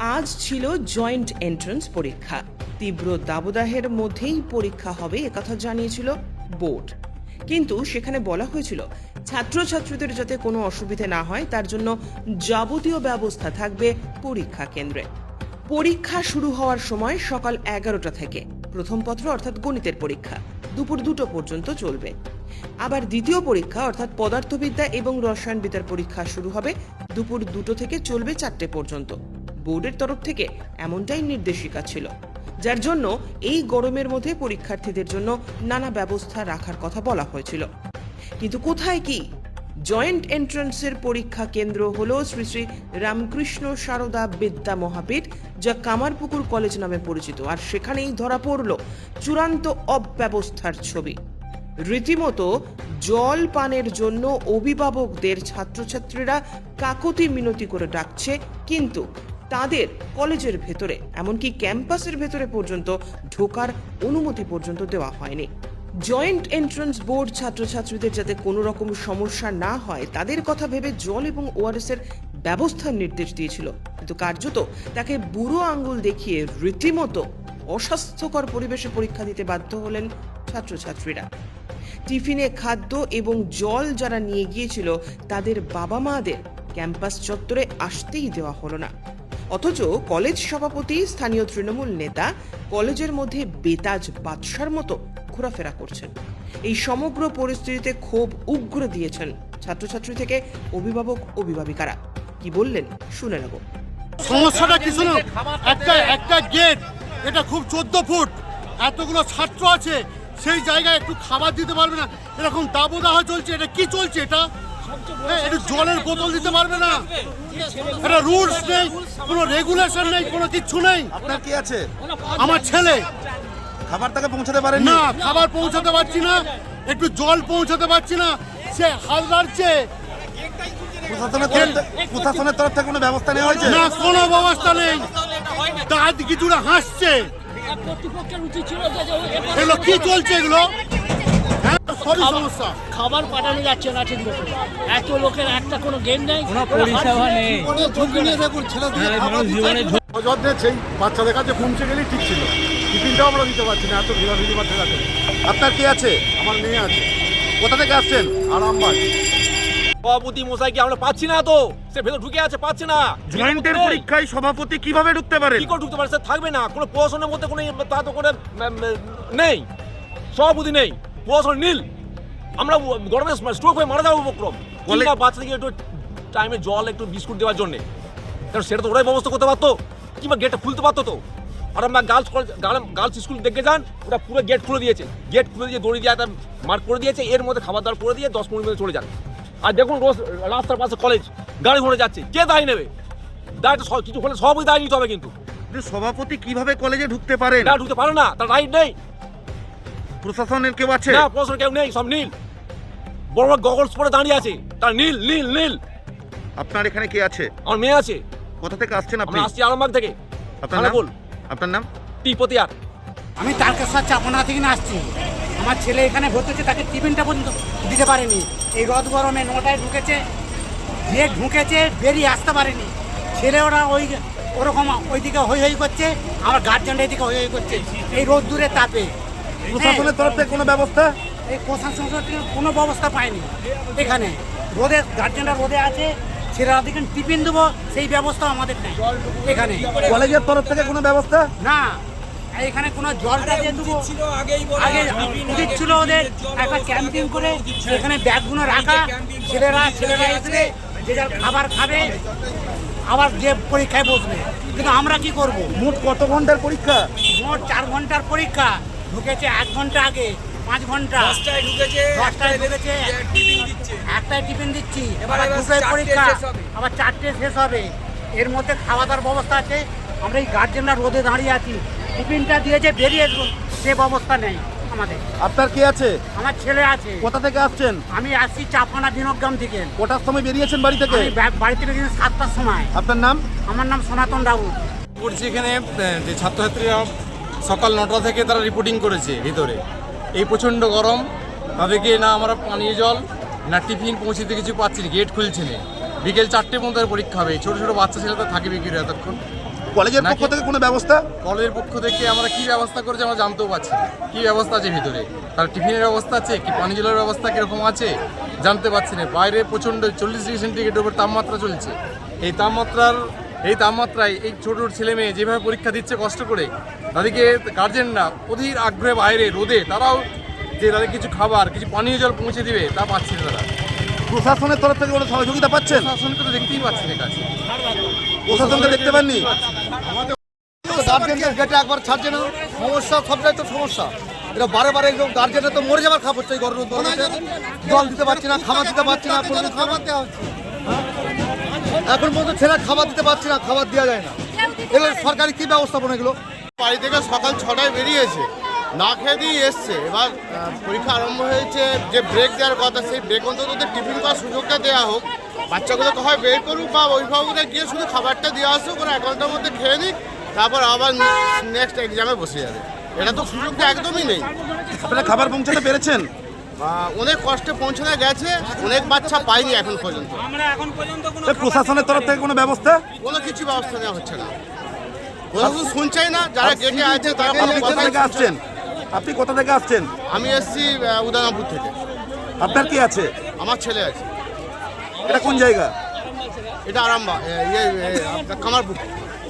আজ ছিল joint entrance পরীক্ষা। তীব্র দাবদাহের মধ্যেই পরীক্ষা হবে একথা জানিয়েছিল বোর্ড। কিন্তু সেখানে বলা হয়েছিল, ছাত্রছাত্রীদের যাতে কোনো অসুবিধে না হয়, তার জন্য যাবতীয় ব্যবস্থা থাকবে পরীক্ষা কেন্দ্রে। পরীক্ষা শুরু হওয়ার সময় সকাল এগারোটা থেকে প্রথম পত্র অর্থাৎ গণিতের পরীক্ষা, দুপুর দুটো পর্যন্ত চলবে। আবার দ্বিতীয় পরীক্ষা অর্থাৎ পদার্থবিদ্যা এবং রসায়নবিদ্যার পরীক্ষা শুরু হবে দুপুর দুটো থেকে চলবে চারটে পর্যন্ত। বোর্ডের তরফ থেকে এমনটাই নির্দেশিকা ছিল, যার জন্য এই গরমের মধ্যে পরীক্ষার্থীদের জন্য নানা ব্যবস্থা রাখার কথা বলা হয়েছিল। কিন্তু কোথায় কি? জয়েন্ট এন্ট্রান্সের পরীক্ষা কেন্দ্র হল শ্রী শ্রী রামকৃষ্ণ সারদা বিদ্যা মহাপীঠ, যা কামারপুকুর কলেজ নামে পরিচিত, আর সেখানেই ধরা পড়ল চূড়ান্ত অব্যবস্থার ছবি। রীতিমতো জল পানের জন্য অভিভাবকদের ছাত্রছাত্রীরা কাকতি মিনতি করে ডাকছে, কিন্তু তাদের কলেজের ভেতরে, এমনকি ক্যাম্পাসের ভেতরে পর্যন্ত ঢোকার অনুমতি পর্যন্ত দেওয়া হয়নি। জয়েন্ট এন্ট্রান্স বোর্ড ছাত্রছাত্রীদের যাতে কোনো রকম সমস্যা না হয়, তাদের কথা ভেবে জল এবং ওআরএস এর ব্যবস্থার নির্দেশ দিয়েছিল। কিন্তু কার্যত তাকে বুড়ো আঙ্গুল দেখিয়ে রীতিমতো অস্বাস্থ্যকর পরিবেশে পরীক্ষা দিতে বাধ্য হলেন ছাত্রছাত্রীরা। টিফিনে খাদ্য এবং জল যারা নিয়ে গিয়েছিল, তাদের বাবা মাদের ক্যাম্পাস চত্বরে আসতেই দেওয়া হলো না। অথচ কলেজ সভাপতি, স্থানীয় তৃণমূল নেতা কলেজের মধ্যে বেতাজ বাদশার মতো ঘোরাফেরা করছেন। এই সমগ্র পরিস্থিতিতে ক্ষোভ উগ্র দিয়েছেন ছাত্রছাত্রী থেকে অভিভাবক, অভিভাবিকারা। কি বললেন? শুনে নেব। সমস্যাটা কি শুনুন একটা একটা গেট এটা খুব চোদ্দ ফুট। এতগুলো ছাত্র আছে, সেই জায়গায় একটু খাবার দিতে পারবে না। এরকম দাবদাহ চলছে, এটা কি চলছে এটা? একটু জলের বোতল দিতে পারবে না। এটা রুলস নেই কোনো রেগুলেশন নেই কোনো কিচ্ছু নেই। আপনার কি আছে? আমার ছেলে। খাবার তাকে পৌঁছাতে পারেন না খাবার পৌঁছাতে পারছি না একটু জল পৌঁছাতে পারছি না। সে হাল চেয়ে প্রশাসনের তরফ থেকে- তরফ থেকে কোনো ব্যবস্থা নেওয়া হয়েছে? না কোনো ব্যবস্থা নেই। দাঁত কিছুটা হাসছে। এগুলো কি চলছে এগুলো? হ্যাঁ খাবার- পাঠানো যাচ্ছে না ঠিক মতো। এত লোকের একটা কোনো গেম নেই। পরিষেবা নেই। হ্যাঁ, মানুষ জীবনে ঝুঁকি অযত্নে সেই বাচ্চাদের কাছে পৌঁছে গেলেই ঠিক ছিল। টিফিনটাও আমরা দিতে পারছি না এত ভিড়া ভিড়ি বাচ্চা কাছে আপনার কি আছে? আমার মেয়ে আছে। কোথা থেকে আসছেন? আরামবাগ। সভাপতি মশাইকে আমরা পাচ্ছি না তো। সে ভেতর ঢুকে আছে পাচ্ছি না। জয়েন্টের। পরীক্ষায় সভাপতি কীভাবে ঢুকতে পারে কি করে ঢুকতে পারে? সে থাকবে না। কোনো প্রশাসনের মধ্যে কোনো তা তো কোনো নেই। সভাপতি নেই। প্রশাসন নীল। আমরা গরমে স্ট্রোক হয়ে মারা যাব উপক্রম। কলে- কিংবা বাচ্চাদেরকে একটু টাইমে জল একটু বিস্কুট দেওয়ার জন্য। কারণ সেটা তো ওরাই ব্যবস্থা করতে পারতো। কিংবা গেটটা খুলতে পারতো তো। আর আমরা গার্লস কলেজ গার্লস স্কুল দেখে যান ওরা পুরো গেট খুলে দিয়েছে। গেট খুলে দিয়ে দড়ি দিয়ে একটা মার্ক করে দিয়েছে। এর মধ্যে খাবার দাবার করে দিয়ে দশ পনেরো মিনিট চলে যান। আর দেখুন রোজ রাস্তার পাশে কলেজ গাড়ি ঘুরে যাচ্ছে। কে দায় নেবে? দায়টা কিছু হলে সবই দায় নিতে হবে কিন্তু। কিন্তু সভাপতি কীভাবে কলেজে ঢুকতে পারে না ঢুকতে পারে না। তার রাইট নেই। প্রশাসনের কেউ আছে? না প্রশ্ন কেউ নেই সব নীল। বড় বড় গগলস পরে দাঁড়িয়ে আছে। তার নীল নীল নীল। আপনার এখানে কে আছে? আমার মেয়ে আছে। কোথা থেকে আসছেন আপনি? আমরা আসছি আরামবাগ থেকে। আপনার নাম? বল আপনার নাম? টিপতিয়ার আমি তারকেশ্বর চাপনা থেকে না আসছি। আমার ছেলে এখানে ভর্তি হচ্ছে তাকে টিফিনটা পর্যন্ত দিতে পারেনি। এই রদ গরমে নটায় ঢুকেছে যে ঢুকেছে বেরিয়ে আসতে পারেনি। ছেলে ওরা ওই ওরকম ওইদিকে হই হই করছে আমার গার্জেনটা এদিকে হই হই করছে। এই রোদ দূরে তাপে। প্রশাসনের তরফ থেকে কোনো ব্যবস্থা? এই প্রশাসন থেকে কোনো ব্যবস্থা পায়নি এখানে। রোদে গার্জেনরা রোদে আছে ছেলেরা দেখেন টিফিন দেবো সেই ব্যবস্থা আমাদের নেই এখানে। কলেজের তরফ থেকে কোনো ব্যবস্থা? না এখানে কোনো জলটা দিয়ে দেবো। আগে উচিত ছিল ওদের একটা ক্যাম্পিং করে এখানে ব্যাগগুলো রাখা ছেলেরা ছেলেরা এসে যে যার খাবার খাবে আবার যে পরীক্ষায় বসবে। কিন্তু আমরা কি করব? মোট কত ঘণ্টার পরীক্ষা? মোট চার ঘণ্টার পরীক্ষা। ঢুকেছে এক ঘণ্টা আগে পাঁচ ঘণ্টা। দশটায় ঢুকেছে একটাই টিফিন দিচ্ছি। আবার দুটোয় পরীক্ষা আবার চারটে শেষ হবে। এর মধ্যে খাওয়া দাওয়ার ব্যবস্থা আছে। আমরা এই গার্জেনরা রোদে দাঁড়িয়ে আছি। টিফিনটা দিয়েছে বেরিয়ে সে ব্যবস্থা নেই আমাদের। আপনার কি আছে? আমার ছেলে আছে। কোথা থেকে আসছেন? আমি আসছি চাপানা বিনোগ্রাম থেকে। কটার সময় বেরিয়েছেন বাড়ি থেকে? বাড়ি থেকে গেছি সাতটার সময়। আপনার নাম? আমার নাম সনাতন রাউত। করছি এখানে যে ছাত্রছাত্রীরা সকাল নটা থেকে তারা রিপোর্টিং করেছে ভিতরে। এই প্রচণ্ড গরম তাদেরকে না আমরা পানীয় জল না টিফিন পৌঁছতে কিছু পাচ্ছি না গেট খুলছে না। বিকেল চারটে পর্যন্ত পরীক্ষা হবে। ছোটো ছোটো বাচ্চা ছেলে তো থাকবে কি করে এতক্ষণ। কলেজের পক্ষ থেকে কোনো ব্যবস্থা? কলেজের পক্ষ থেকে আমরা কি ব্যবস্থা করেছে আমরা জানতেও পারছি। কি ব্যবস্থা আছে ভিতরে? তার টিফিনের ব্যবস্থা আছে? কি পানি জলের ব্যবস্থা কীরকম আছে? জানতে পারছি না। বাইরে প্রচণ্ড চল্লিশ ডিগ্রি সেন্টিগ্রেডের উপর তাপমাত্রা চলছে। এই তাপমাত্রার এই তাপমাত্রায় এই ছোট ছোট ছেলে মেয়ে যেভাবে পরীক্ষা দিচ্ছে কষ্ট করে তাদেরকে গার্জেনরা অধীর আগ্রহে বাইরে রোদে তারাও যে তাদের কিছু খাবার কিছু পানীয় জল পৌঁছে দিবে তা পাচ্ছে না তারা। প্রশাসনের তরফ থেকে কোনো সহযোগিতা পাচ্ছেন? শাসনকে তো দেখতেই পাচ্ছি না কাছে। প্রশাসনকে দেখতে পাননি? গার্জেনদের গেটে একবার ছাড়ছে না। সমস্যা সবটাই তো সমস্যা। এটা বারে বারে একদম গার্জেনরা তো মরে যাবার খাবার চাই গরম জল দিতে পারছি না খাবার দিতে পারছি না কোনো খাবার দেওয়া হচ্ছে। এখন পর্যন্ত ছেলে খাবার দিতে পারছি না খাবার দেওয়া যায় না। এগুলো সরকারি কি ব্যবস্থাপনা এগুলো? বাড়ি থেকে সকাল ছটায় বেরিয়েছে না খেয়ে দিয়ে এসছে। এবার পরীক্ষা আরম্ভ হয়েছে যে ব্রেক দেওয়ার কথা সেই ব্রেক অন্তত ওদের টিফিন করার সুযোগটা দেওয়া হোক বাচ্চাগুলোকে হয় বের করুক বা অভিভাবকদের গিয়ে শুধু খাবারটা দিয়ে আসুক ওরা এক ঘণ্টার মধ্যে খেয়ে নিক তারপর আবার নেক্সট এক্সামে বসে যাবে। এটা তো সুযোগটা একদমই নেই। আপনারা খাবার পৌঁছাতে পেরেছেন? অনেক কষ্টে পৌঁছানো গেছে অনেক বাচ্চা পায়নি এখন পর্যন্ত। এখন এ, প্রশাসনের তরফ থেকে কোনো ব্যবস্থা? কোনো কিছু ব্যবস্থা নেওয়া হচ্ছে না। প্রশাসন শুনছেই না যারা গেটে আছে তারা কোনো আপনি কোথা থেকে আসছেন? আপনি কোথা থেকে আসছেন? আমি এসেছি উদয়নাপুর থেকে। আপনার কি আছে? আমার ছেলে আছে। এটা কোন জায়গা? এটা আরামবা ইয়ে কামারপুর